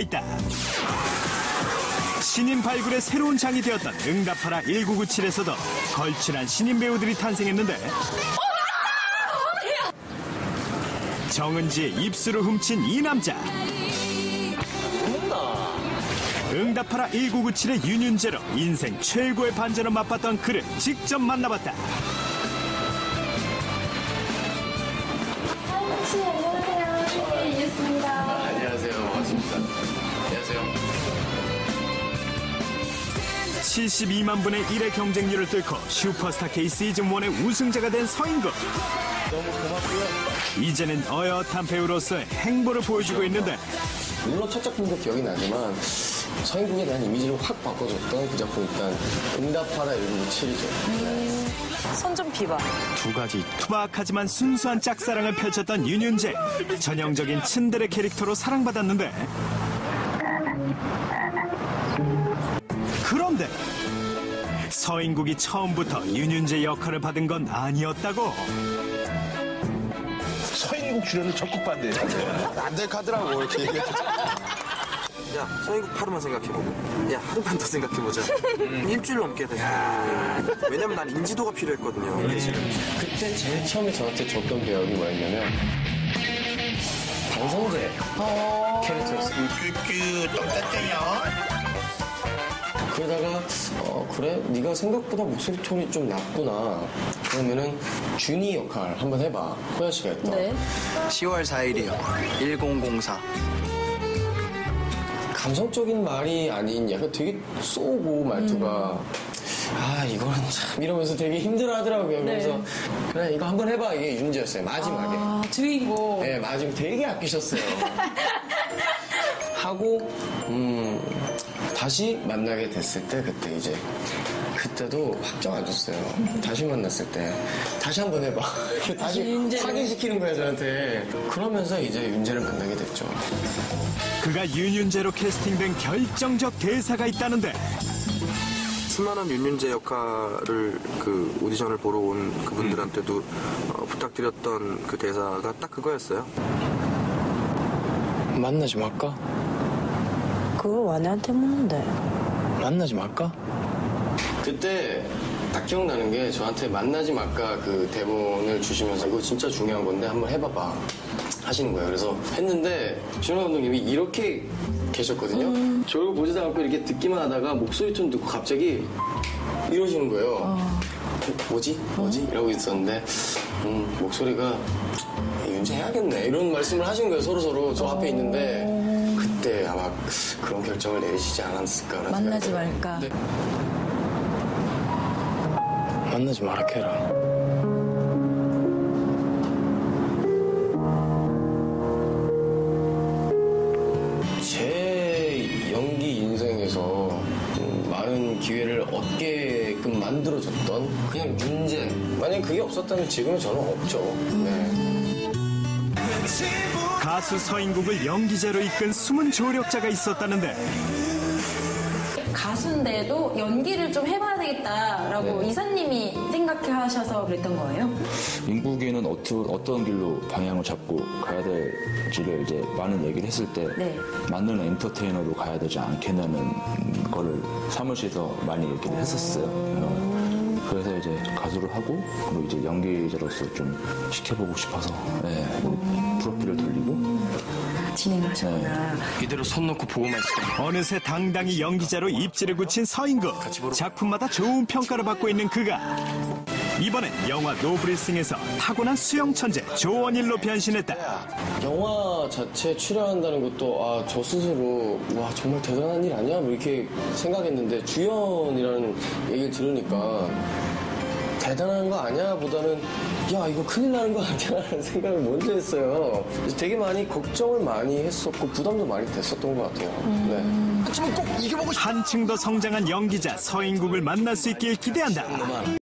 있다. 신인 발굴의 새로운 장이 되었던 응답하라 1997에서도 걸출한 신인 배우들이 탄생했는데 정은지의 입술을 훔친 이 남자 응답하라 1997의 윤윤재로 인생 최고의 반전을 맛봤던 그를 직접 만나봤다 72만 분의 1의 경쟁률을 뚫고 슈퍼스타 K 시즌 1의 우승자가 된 서인국 너무 고맙고요. 이제는 어엿한 배우로서의 행보를 보여주고 있는데 물론 첫 작품도 기억이 나지만 서인국에 대한 이미지를 확 바꿔줬던 그 작품이 일단 응답하라 1997이죠. 손좀 비봐. 두 가지 투박하지만 순수한 짝사랑을 펼쳤던 윤윤재 전형적인 츤데레 캐릭터로 사랑받았는데 그런데 서인국이 처음부터 윤윤재 역할을 받은 건 아니었다고 서인국 출연을 적극 반대해요. 안 될 카드라고 이렇게 얘기했죠. 야, 서인국 하루만 생각해보고. 야, 하루만 더 생각해보자. 일주일 넘게 됐어. 왜냐면 난 인지도가 필요했거든요. 그때 제일 처음에 저한테 줬던 배역이 뭐였냐면 방송제 캐릭터였어요. 큐큐 똥따떼요. 그러다가 어 그래? 네가 생각보다 목소리 톤이 좀 낮구나. 그러면은 준이 역할 한번 해봐. 호야 씨가 했던. 네. 10월 4일이요. 1004. 감성적인 말이 아닌 약간 되게 쏘고 말투가. 아 이거는 참 이러면서 되게 힘들어 하더라고요. 그래서 그래 이거 한번 해봐. 이게 윤지였어요 마지막에. 아, 주인공. 네 마지막 되게 아끼셨어요. 하고 음 다시 만나게 됐을 때 그때 이제 그때도 확정 안 줬어요. 다시 만났을 때. 다시 한번 해봐. 다시 윤재를. 확인시키는 거야 저한테. 그러면서 이제 윤재를 만나게 됐죠. 그가 윤윤재로 캐스팅된 결정적 대사가 있다는데. 수많은 윤윤재 역할을 그 오디션을 보러 온 그분들한테도 어, 부탁드렸던 그 대사가 딱 그거였어요. 만나지 말까? 그걸 와네한테 묻는데. 만나지 말까? 그때 딱 기억나는 게 저한테 만나지 말까 그 대본을 주시면서 이거 진짜 중요한 건데 한번 해봐봐 하시는 거예요. 그래서 했는데 준호 감독님이 이렇게 계셨거든요. 저를 보지도 않고 이렇게 듣기만 하다가 목소리 톤 듣고 갑자기 이러시는 거예요. 어, 뭐지? 뭐지? 이러고 있었는데 음, 목소리가 윤재 해야겠네 이런 말씀을 하신 거예요. 서로 서로 저 앞에 있는데 그때 아마 그런 결정을 내리시지 않았을까라는 만나지 생각이. 말까. 네. 만나지 마라 캐라. 제 연기 인생에서 음, 많은 기회를 얻게끔 만들어줬던 그냥 윤재. 만약 그게 없었다면 지금의 저는 없죠. 네. 가수 서인국을 연기자로 이끈 숨은 조력자가 있었다는데 가수인데도 연기를 좀 해봐야 되겠다라고 네. 이사님이 생각해 하셔서 그랬던 거예요? 인국이는 어떤, 어떤 길로 방향을 잡고 가야 될지를 이제 많은 얘기를 했을 때 네. 맞는 엔터테이너로 가야 되지 않겠냐는 거를 사무실에서 많이 얘기를 했었어요. 어, 그래서 이제 가수를 하고 그리고 이제 연기자로서 좀 시켜보고 싶어서 네, 프로필을 돌리고. 진행을 하셨구나. 이대로 손 놓고 보고만 있을 거야. 어느새 당당히 연기자로 입지를 굳힌 서인국 작품마다 좋은 평가를 받고 있는 그가. 이번엔 영화 노브리싱에서 타고난 수영 천재 조원일로 변신했다. 영화 자체 출연한다는 것도 아 저 스스로 와 정말 대단한 일 아니야? 뭐 이렇게 생각했는데 주연이라는 얘기를 들으니까 대단한 거 아니야? 보다는 야 이거 큰일 나는 거 아니야? 라는 생각을 먼저 했어요. 되게 많이 걱정을 많이 했었고 부담도 많이 됐었던 것 같아요. 네. 한층 더 성장한 연기자 서인국을 만날 수 있길 기대한다